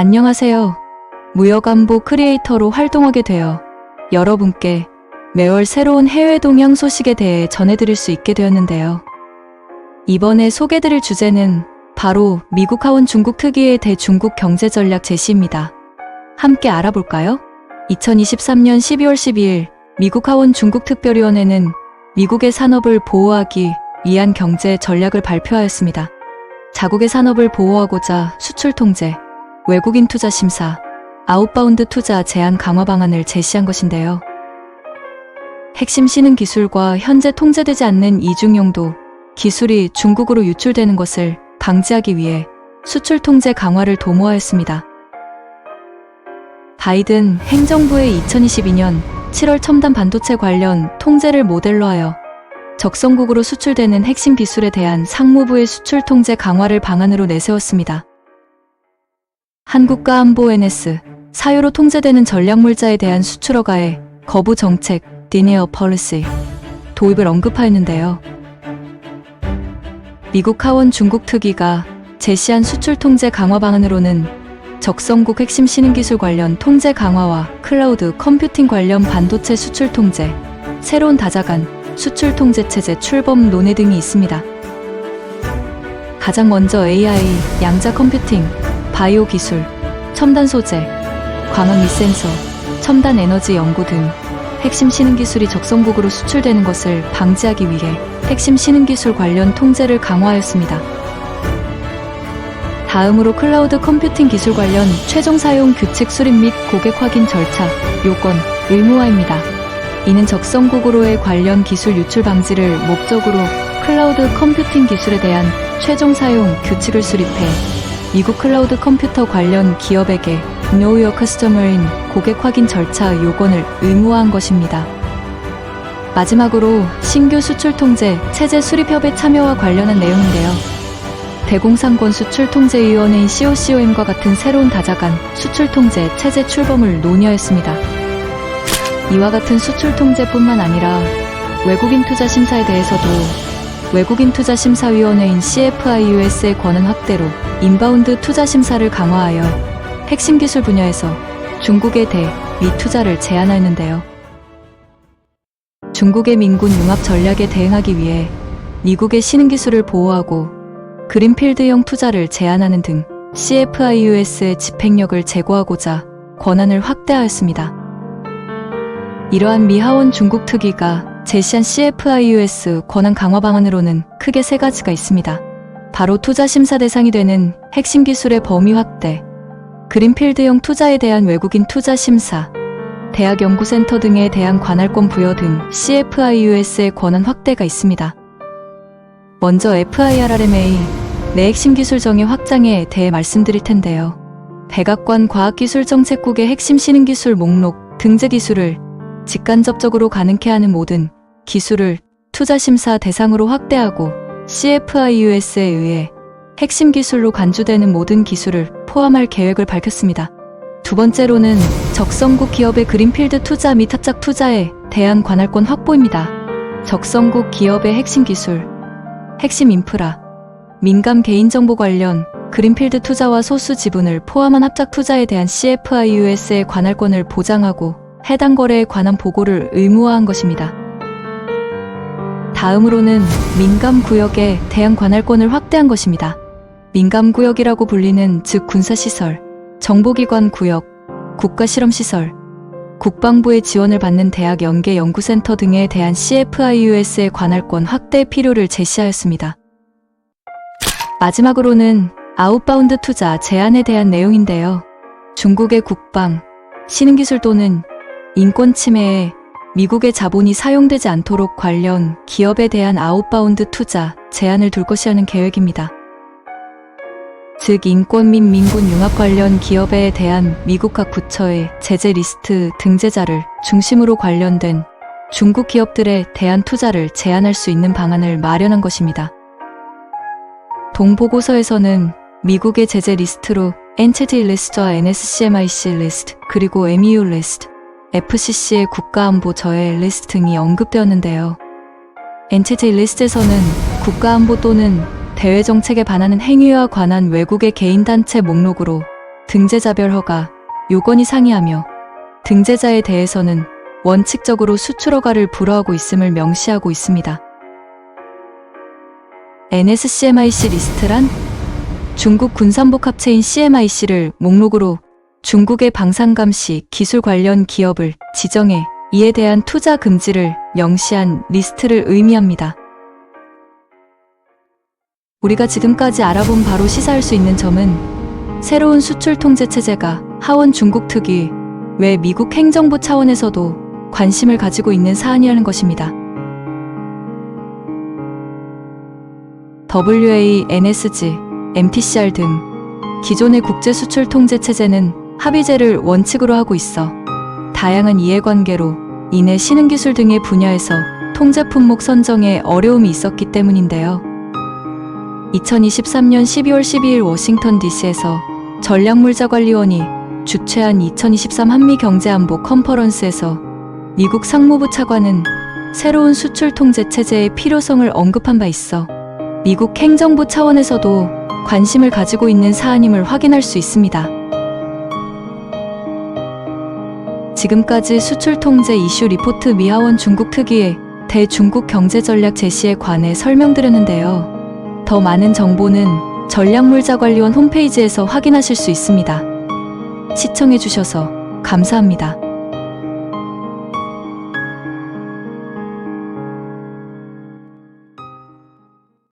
안녕하세요. 무역안보 크리에이터로 활동하게 되어 여러분께 매월 새로운 해외 동향 소식에 대해 전해드릴 수 있게 되었는데요. 이번에 소개드릴 주제는 바로 미국 하원 중국 특위의 대중국 경제 전략 제시입니다. 함께 알아볼까요? 2023년 12월 12일 미국 하원 중국 특별위원회는 미국의 산업을 보호하기 위한 경제 전략을 발표하였습니다. 자국의 산업을 보호하고자 수출 통제, 외국인 투자 심사, 아웃바운드 투자 제한 강화 방안을 제시한 것인데요. 핵심 신흥 기술과 현재 통제되지 않는 이중용도 기술이 중국으로 유출되는 것을 방지하기 위해 수출 통제 강화를 도모하였습니다. 바이든 행정부의 2022년 7월 첨단 반도체 관련 통제를 모델로 하여 적성국으로 수출되는 핵심 기술에 대한 상무부의 수출 통제 강화를 방안으로 내세웠습니다. 한국과 안보 NS, 사유로 통제되는 전략물자에 대한 수출 허가의 거부 정책, 디네어 펄리시 도입을 언급하였는데요. 미국 하원 중국 특위가 제시한 수출 통제 강화 방안으로는 적성국 핵심 신흥기술 관련 통제 강화와 클라우드 컴퓨팅 관련 반도체 수출 통제, 새로운 다자간 수출 통제 체제 출범 논의 등이 있습니다. 가장 먼저 AI, 양자 컴퓨팅, 바이오 기술, 첨단 소재, 광학 미 센서, 첨단 에너지 연구 등 핵심 신흥 기술이 적성국으로 수출되는 것을 방지하기 위해 핵심 신흥 기술 관련 통제를 강화하였습니다. 다음으로 클라우드 컴퓨팅 기술 관련 최종 사용 규칙 수립 및 고객 확인 절차, 요건, 의무화입니다. 이는 적성국으로의 관련 기술 유출 방지를 목적으로 클라우드 컴퓨팅 기술에 대한 최종 사용 규칙을 수립해 미국 클라우드 컴퓨터 관련 기업에게 Know Your Customer인 고객 확인 절차 요건을 의무화한 것입니다. 마지막으로 신규 수출 통제 체제 수립 협의 참여와 관련한 내용인데요. 대공상권 수출통제위원회인 COCOM과 같은 새로운 다자간 수출통제 체제 출범을 논의하였습니다. 이와 같은 수출통제뿐만 아니라 외국인 투자 심사에 대해서도 외국인 투자 심사위원회인 CFIUS의 권한 확대로 인바운드 투자 심사를 강화하여 핵심 기술 분야에서 중국의 대, 미 투자를 제한하였는데요. 중국의 민군 융합 전략에 대응하기 위해 미국의 신흥 기술을 보호하고 그린필드형 투자를 제한하는 등 CFIUS의 집행력을 제고하고자 권한을 확대하였습니다. 이러한 미하원 중국 특위가 제시한 CFIUS 권한 강화 방안으로는 크게 세 가지가 있습니다. 바로 투자 심사 대상이 되는 핵심 기술의 범위 확대, 그린필드형 투자에 대한 외국인 투자 심사, 대학 연구센터 등에 대한 관할권 부여 등 CFIUS의 권한 확대가 있습니다. 먼저 FIRRMA 내 핵심 기술 정의 확장에 대해 말씀드릴 텐데요. 백악관 과학기술정책국의 핵심 신흥기술 목록 등재 기술을 직간접적으로 가능케 하는 모든 기술을 투자심사 대상으로 확대하고 CFIUS에 의해 핵심 기술로 간주되는 모든 기술을 포함할 계획을 밝혔습니다. 두 번째로는 적성국 기업의 그린필드 투자 및 합작 투자에 대한 관할권 확보입니다. 적성국 기업의 핵심 기술, 핵심 인프라, 민감 개인정보 관련 그린필드 투자와 소수 지분을 포함한 합작 투자에 대한 CFIUS의 관할권을 보장하고 해당 거래에 관한 보고를 의무화한 것입니다. 다음으로는 민감 구역에 대한 관할권을 확대한 것입니다. 민감 구역이라고 불리는 즉 군사시설, 정보기관 구역, 국가실험시설, 국방부의 지원을 받는 대학 연계 연구센터 등에 대한 CFIUS의 관할권 확대 필요를 제시하였습니다. 마지막으로는 아웃바운드 투자 제한에 대한 내용인데요. 중국의 국방, 신흥기술 또는 인권 침해에 미국의 자본이 사용되지 않도록 관련 기업에 대한 아웃바운드 투자 제한을 둘 것이라는 계획입니다. 즉 인권 및 민군 융합 관련 기업에 대한 미국 각 부처의 제재 리스트 등재자를 중심으로 관련된 중국 기업들에 대한 투자를 제한할 수 있는 방안을 마련한 것입니다. 동보고서에서는 미국의 제재 리스트로 엔티티 리스트와 NSCMIC 리스트 그리고 MEU 리스트, FCC의 국가안보 저해 리스트 등이 언급되었는데요. 엔티티 리스트에서는 국가안보 또는 대외 정책에 반하는 행위와 관한 외국의 개인단체 목록으로 등재자별 허가 요건이 상이하며 등재자에 대해서는 원칙적으로 수출 허가를 불허하고 있음을 명시하고 있습니다. NSCMIC 리스트란 중국 군산복합체인 CMIC를 목록으로 중국의 방산감시 기술 관련 기업을 지정해 이에 대한 투자 금지를 명시한 리스트를 의미합니다. 우리가 지금까지 알아본 바로 시사할 수 있는 점은 새로운 수출 통제 체제가 하원 중국 특위 외 미국 행정부 차원에서도 관심을 가지고 있는 사안이라는 것입니다. WA, NSG, MTCR 등 기존의 국제 수출 통제 체제는 합의제를 원칙으로 하고 있어 다양한 이해관계로 인해 신흥기술 등의 분야에서 통제 품목 선정에 어려움이 있었기 때문인데요. 2023년 12월 12일 워싱턴 DC에서 전략물자관리원이 주최한 2023 한미경제안보 컨퍼런스에서 미국 상무부 차관은 새로운 수출 통제 체제의 필요성을 언급한 바 있어 미국 행정부 차원에서도 관심을 가지고 있는 사안임을 확인할 수 있습니다. 지금까지 수출 통제 이슈 리포트 미하원 중국 특위의 대중국 경제 전략 제시에 관해 설명드렸는데요. 더 많은 정보는 전략물자관리원 홈페이지에서 확인하실 수 있습니다. 시청해주셔서 감사합니다.